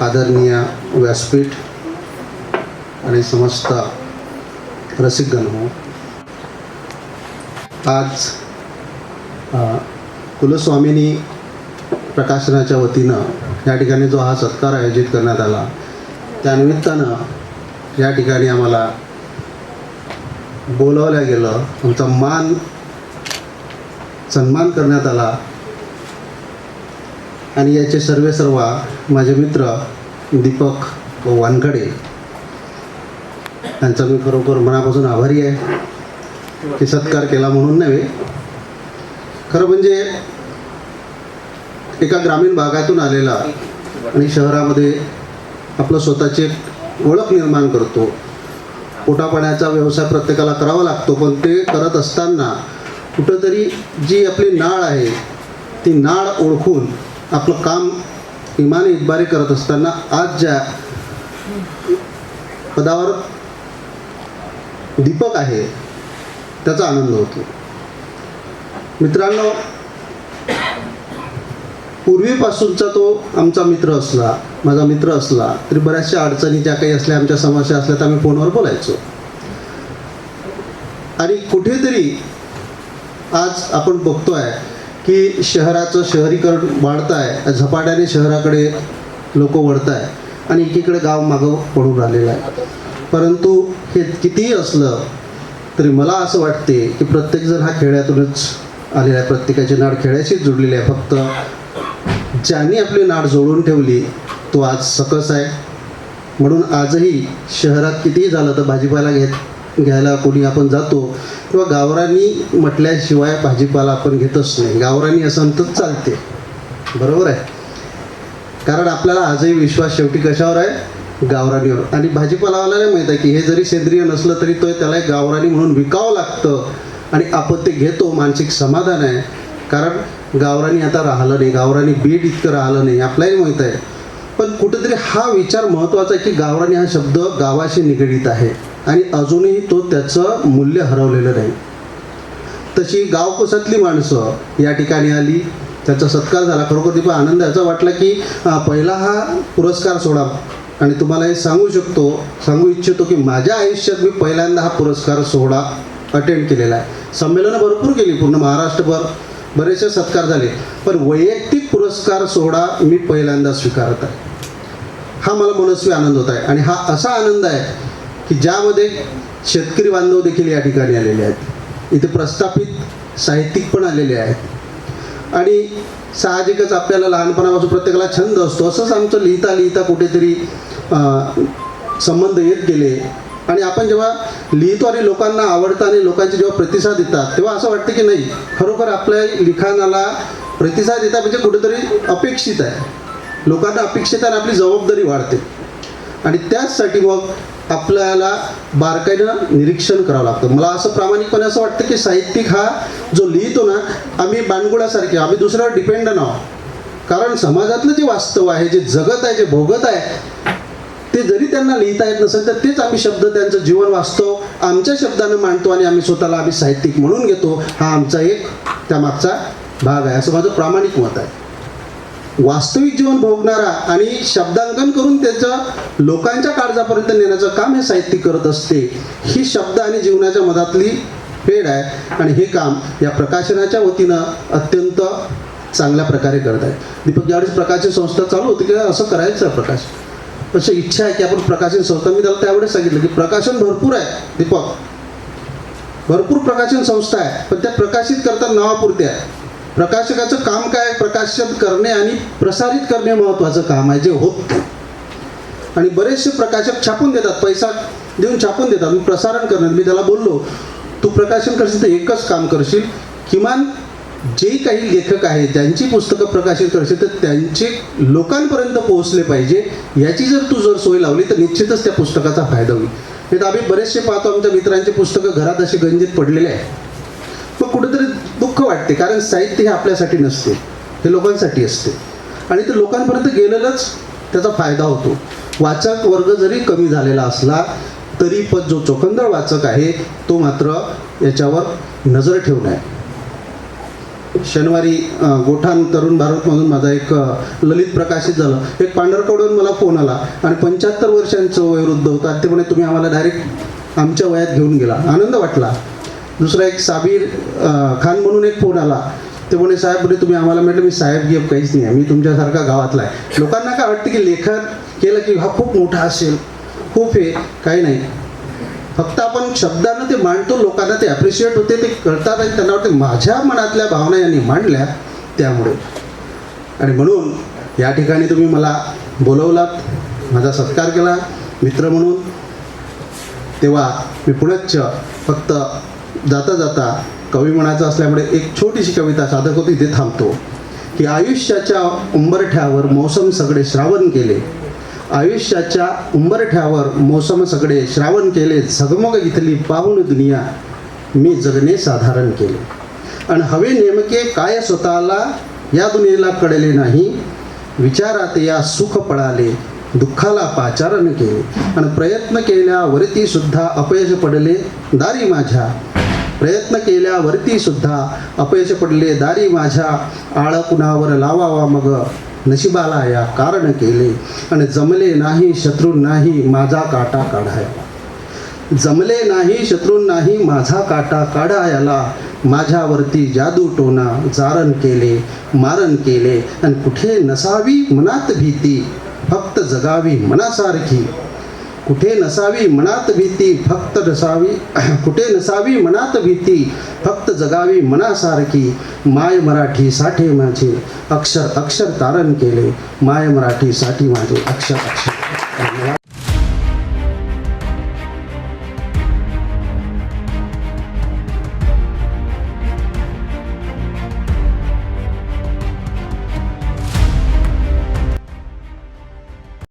आदरणीय व्यासपीठ आणि समस्त रसिकगण हो आज कुलस्वामिनी प्रकाशनाच्या वतीनं या ठिकाणी जो हा सत्कार आयोजित करण्यात आला त्यानिमित्तानं या ठिकाणी आम्हाला बोलावलं गेलं. आमचा मान सन्मान करण्यात आला. आणि याचे सर्वे सर्व माझे मित्र दीपक वानखडे यांचा मी खरोखर मनापासून आभारी आहे. की सत्कार केला म्हणून नव्हे. खरं म्हणजे एका ग्रामीण भागातून आलेला आणि शहरामध्ये आपलं स्वतःची एक ओळख निर्माण करतो. पोटापाण्याचा व्यवसाय प्रत्येकाला करावा लागतो पण ते करत असताना कुठंतरी जी आपली नाळ आहे ती नाळ ओळखून आपलं काम इमान इतबारी करत असताना आज ज्या पदावर दीपक आहे त्याचा आनंद होतो. मित्रांनो पूर्वीपासूनचा तो आमचा मित्र असला माझा मित्र असला तरी बऱ्याचशा अडचणी ज्या काही असल्या आमच्या समस्या असल्या तर आम्ही फोनवर बोलायचो. आणि कुठेतरी आज आपण बघतोय की शहराचं शहरीकरण वाढत आहे झपाट्याने शहराकडे लोक वळत आहे आणि एकीकडे गाव मागं पडून राहिलेलं आहे. परंतु हे कितीही असलं तरी मला असं वाटते की प्रत्येकजण हा खेड्यातूनच आलेला आहे. प्रत्येकाची नाड खेड्याशीच जुडलेली आहे. फक्त ज्यांनी आपली नाड जोडून ठेवली तो आज सकस आहे. म्हणून आजही शहरात कितीही झालं तर भाजीपाला घेत घ्यायला कोणी आपण जातो किंवा गावरानी म्हटल्याशिवाय भाजीपाला आपण घेतच नाही. गावरानी असं तर चालते. बरोबर आहे? कारण आपल्याला आजही विश्वास शेवटी कशावर आहे? गावरानीवर. आणि भाजीपालावाल्याला माहीत आहे की हे जरी सेंद्रिय नसलं तरी तो त्याला एक गावरानी म्हणून विकावं लागतं आणि आपण ते घेतो मानसिक समाधान आहे. कारण गावरानी आता राहिलं नाही. गावरानी बीड इतकं राहिलं नाही. आपल्याही माहीत आहे. पण कुठेतरी हा विचार महत्त्वाचा आहे की गावरानी हा शब्द गावाशी निगडीत आहे. आणि अजूनही तो त्याचं मूल्य हरवलेलं नाही. तशी गावकोसातली माणसं या ठिकाणी आली त्याचा सत्कार झाला. खरोखर तिथं आनंद याचा वाटला की पहिला हा पुरस्कार सोडा आणि तुम्हाला हे सांगू शकतो सांगू इच्छितो की माझ्या आयुष्यात मी पहिल्यांदा हा पुरस्कार सोहळा अटेंड केलेला आहे. संमेलनं भरपूर केली पूर्ण महाराष्ट्रभर. बरेचसे सत्कार झाले. पण वैयक्तिक पुरस्कार सोहळा मी पहिल्यांदा स्वीकारत आहे. हा मला मनस्वी आनंद होत आहे. आणि हा असा आनंद आहे की ज्यामध्ये शेतकरी बांधव देखील या ठिकाणी आलेले आहेत. इथे प्रस्थापित साहित्यिक पण आलेले आहेत. आणि साहजिकच आपल्याला लहानपणापासून प्रत्येकाला छंद असतो. असंच आमचं लिहिता लिहिता कुठेतरी संबंध येत गेले. आणि आपण जेव्हा लिहितो आणि लोकांना आवडतं आणि लोकांचे जेव्हा प्रतिसाद देतात तेव्हा असं वाटतं की नाही खरोखर आपल्या लिखाणाला प्रतिसाद देता म्हणजे कुठेतरी अपेक्षित आहे. लोकांना अपेक्षित आणि आपली जबाबदारी वाढते. आणि त्याचसाठी मग आपल्याला बारकाईनं निरीक्षण करावं लागतं. मला असं प्रामाणिकपणे असं वाटतं की साहित्यिक हा जो लिहितो ना आम्ही बाणगुळासारखे आम्ही दुसऱ्यावर डिपेंड आहोत. कारण समाजातलं जे वास्तव आहे जे जगत आहे जे भोगत आहे ते जरी त्यांना लिहिता येत नसेल तर तेच आम्ही शब्द त्यांचं जीवन वाचतो आमच्या शब्दानं मांडतो आणि आम्ही स्वतःला आम्ही साहित्यिक म्हणून घेतो. हा आमचा एक त्यामागचा भाग आहे. असं माझं प्रामाणिक मत आहे. वास्तविक जीवन भोगणारा आणि शब्दांकन करून त्याचं लोकांच्या काळजापर्यंत नेण्याचं काम हे साहित्यिक करत असते. ही शब्द आणि जीवनाच्या मधातली पेड आहे आणि हे काम या प्रकाशनाच्या वतीनं अत्यंत चांगल्या प्रकारे करत आहे. दीपक ज्यावेळेस प्रकाशन संस्था चालू होती की असं करायचं आहे प्रकाश. अशी इच्छा आहे की आपण प्रकाशन संस्था मी त्याला त्यावेळेस सांगितलं की प्रकाशन भरपूर आहे दीपक. भरपूर प्रकाशन संस्था आहे पण त्या प्रकाशित करता नावापुरत्या आहे. प्रकाशकाचं काम काय? प्रकाशन करणे आणि प्रसारित करणे महत्त्वाचं काम आहे जे होत आणि बरेचसे प्रकाशक छापून देतात पैसा देऊन छापून देतात. मी प्रसारण करणार मी त्याला बोललो तू प्रकाशन करशील तर एकच काम करशील. किमान जे काही लेखक आहेत ज्यांची पुस्तकं प्रकाशित करशील तर त्यांचे लोकांपर्यंत पोहोचले पाहिजे. याची जर तू जर सोय लावली तर निश्चितच त्या पुस्तकाचा फायदा होईल. नाही तर आम्ही बरेचसे पाहतो आमच्या मित्रांची पुस्तकं घरात अशी गंजित पडलेले आहे मग कुठेतरी वाटते कारण साहित्य हे आपल्यासाठी नसते हे लोकांसाठी असते. आणि ते लोकांपर्यंत गेलेलंच त्याचा फायदा होतो. वाचक वर्ग जरी कमी झालेला असला तरी पण जो चोकंदळ वाचक आहे तो मात्र याच्यावर नजर ठेवून आहे. शनिवारी गोठान तरुण भारतमधून माझा एक ललित प्रकाशित झालं. एक पांढरकडून मला फोन आला. आणि पंच्याहत्तर वर्षांचं वयोवृद्ध होतं. ते म्हणे तुम्ही आम्हाला डायरेक्ट आमच्या वयात घेऊन गेला. आनंद वाटला. दुसरा एक साबीर खान म्हणून एक फोन आला. ते म्हणे साहेब म्हणे तुम्ही आम्हाला म्हटलं मी साहेब गिफ काहीच नाही आहे. मी तुमच्यासारखा गावातला आहे. लोकांना काय वाटतं की लेखन केलं की हा खूप मोठा असेल खूप हे काही नाही. फक्त आपण शब्दानं ते मांडतो लोकांना ते ॲप्रिशिएट होते ते करतात आणि त्यांना वाटते माझ्या मनातल्या भावना यांनी मांडल्या त्यामुळे. आणि म्हणून या ठिकाणी तुम्ही मला बोलवलात माझा सत्कार केला मित्र म्हणून. तेव्हा मी पुनश्च फक्त जाता जाता कवी म्हणायचं असल्यामुळे एक छोटीशी कविता साधक होती ते थांबतो. की आयुष्याच्या उंबरठ्यावर मौसम सगळे श्रावण केले. आयुष्याच्या उंबरठ्यावर मौसम सगळे श्रावण केले. झगमग इथली पाहून दुनिया मी जगणे साधारण केले. आणि हवे नेमके काय स्वतःला? या दुनियेला कळले नाही. विचारात या सुख पळाले. दुःखाला पाचारण केले. आणि प्रयत्न केल्यावरती सुद्धा अपयश पडले. दारी माझ्या प्रयत्न केल्यावरती सुद्धा अपयश पडले दारी माझ्या आळ कुणावर लावावा मग. नशिबाला या कारण केले. आणि जमले नाही शत्रू नाही माझा काटा काढायला. जमले नाही शत्रू नाही माझा काटा काढायला माझ्यावरती जादू टोना जारण केले मारण केले. आणि कुठे नसावी मनात भीती फक्त जगावी मनासारखी. कुठे नसावी मनात भीती फक्त नसावी कुठे नसावी मनात भीती फक्त जगावी मनासारखी. माय मराठी साठे माझे. अक्षर अक्षर तारण केले. माय मराठी साठी माझे. अक्षर अक्षर. धन्यवाद.